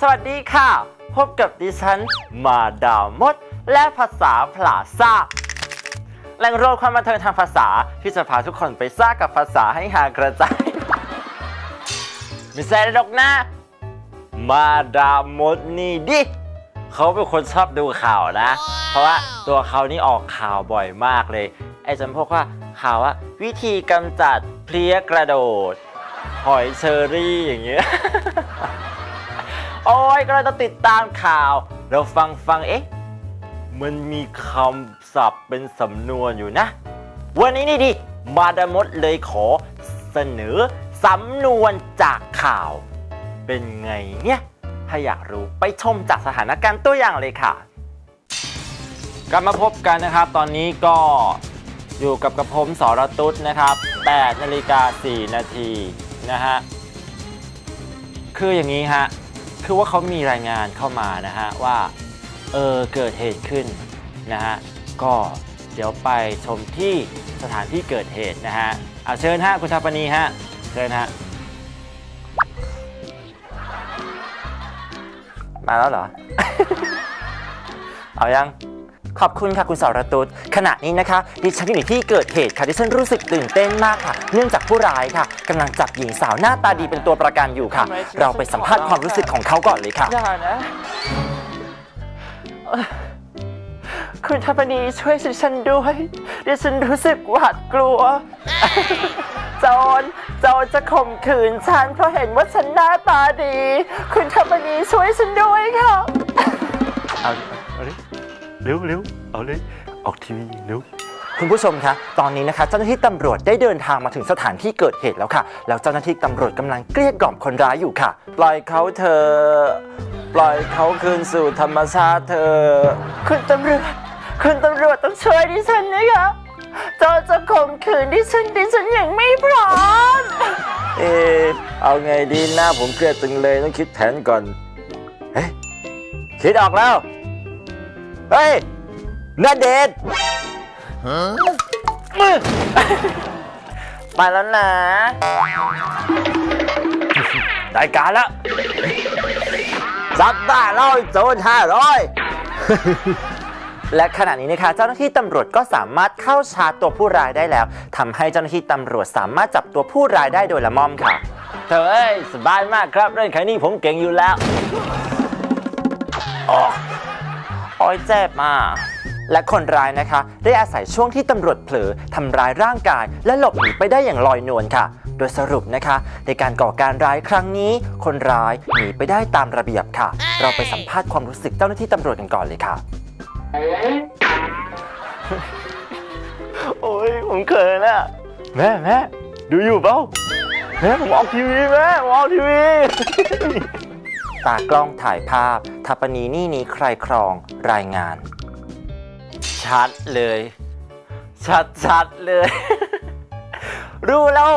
สวัสดีค่ะ พบกับดิฉัน มาดามมด และภาษาพลาซ่าแหล่งรวมความบันเทิงทางภาษาที่จะพาทุกคนไปซ่ากับภาษาให้หากระจายไม่ใช่หรอกนะ มาดามมดนี่ดิเขาเป็นคนชอบดูข่าวนะ เพราะว่าตัวเขานี่ออกข่าวบ่อยมากเลย ไอ้จำพวกว่าข่าวว่าวิธีกำจัดเพลี้ยกระโดด หอยเชอรี่อย่างเงี้ย โอ้ยก็เลยต้องติดตามข่าว เราฟังฟังเอ๊ะ มันมีคำศัพท์เป็นสำนวนอยู่นะ วันนี้นี่ดิ มาดามดเลยขอเสนอสำนวนจากข่าว เป็นไงเนี่ย ถ้าอยากรู้ไปชมจากสถานการณ์ตัวอย่างเลยค่ะ กลับมาพบกันนะครับ ตอนนี้ก็อยู่กับกระผมสรตุดนะครับ8นาฬิกา4นาทีนะฮะ คืออย่างนี้ฮะ คือว่าเขามีรายงานเข้ามานะฮะว่าเออเกิดเหตุขึ้นนะฮะก็เดี๋ยวไปชมที่สถานที่เกิดเหตุนะฮะเอาเชิญฮะคุณชาปนีฮะเชิญฮะมาแล้วเหรอ เอายัง ขอบคุณค่ะคุณสรตุดขณะนี้นะคะดิฉันอยู่ในที่เกิดเหตุค่ะดิฉันรู้สึกตื่นเต้นมากค่ะ เนื่องจากผู้ร้ายค่ะกำลังจับหญิงสาวหน้าตาดีเป็นตัวประกันอยู่ค่ะ เราไปสัมภาษณ์ความรู้สึกของเขาก่อนเลยค่ะอย่านะเอ่อคุณทัพนีช่วยดิฉันด้วยดิฉันรู้สึกหวาดกลัวโจรโจรจะข่มขืนฉันเพราะเห็นว่าฉันหน้าตาดี คุณทัพนีช่วยฉันด้วยค่ะ เอาเอาเลยเร็วเร็วเอาเลย ออกทีวีเร็วคุณผู้ชมคะ ตอนนี้นะคะ เจ้าหน้าที่ตำรวจได้เดินทางมาถึงสถานที่เกิดเหตุแล้วค่ะ แล้วเจ้าหน้าที่ตำรวจกำลังเกลี้ยกล่อมคนร้ายอยู่ค่ะ ปล่อยเขาเธอะปล่อยเขาคืนสู่ธรรมชาติเธอะคุณตำรวจ คุณตำรวจต้องช่วยดิฉันนะคะโจรจะข่มขืนดิฉันดิฉันยังไม่พร้อม เออเอาไงดีหน้าผมเครียดจังเลยต้องคิดแผนก่อน เฮ้ยคิดออกแล้ว เฮ้ยนาเดชน์มือไปแล้วนะ ได้การแล้วจับได้แล้วไอ้โจรห้าร้อยและขณะนี้นะคะเจ้าหน้าที่ตำรวจก็สามารถเข้าชาร์จตัวผู้ร้ายได้แล้วทำให้เจ้าหน้าที่ตำรวจสามารถจับตัวผู้ร้ายได้โดยละม่อมค่ะ เธอเอ้ยสบายมากครับเรื่องแค่นี้ผมเก่งอยู่แล้ว โอ้ยเจ็บมากและคนร้ายนะคะ ได้อาศัยช่วงที่ตำรวจเผลอทำร้ายร่างกาย และหลบหนีไปได้อย่างลอยนวลค่ะ โดยสรุปนะคะ ในการก่อการร้ายครั้งนี้ คนร้ายหนีไปได้ตามระเบียบค่ะ เราไปสัมภาษณ์ความรู้สึกเจ้าหน้าที่ตำรวจกันก่อนเลยค่ะ โอ้ยผมเขินอะแม่แม่ดูอยู่เปล่าแม่ผมออกทีวีแม่ผมออกทีวี ตากล้องถ่ายภาพทัปนีนี่นี้ใครครองรายงาน ชัดเลย ชัดชัดเลย รู้แล้ว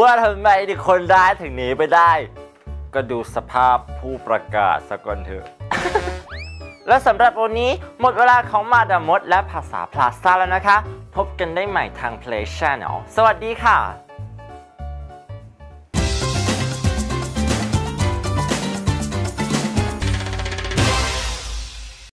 ว่าทำไมที่คนร้ายถึงหนีไปได้ ก็ดูสภาพผู้ประกาศสะก่อนเถอะและสำหรับวันนี้หมดเวลาของมาดามดและภาษาพลาซ่าแล้วนะคะ พบกันได้ใหม่ทาง Play Channel สวัสดีค่ะ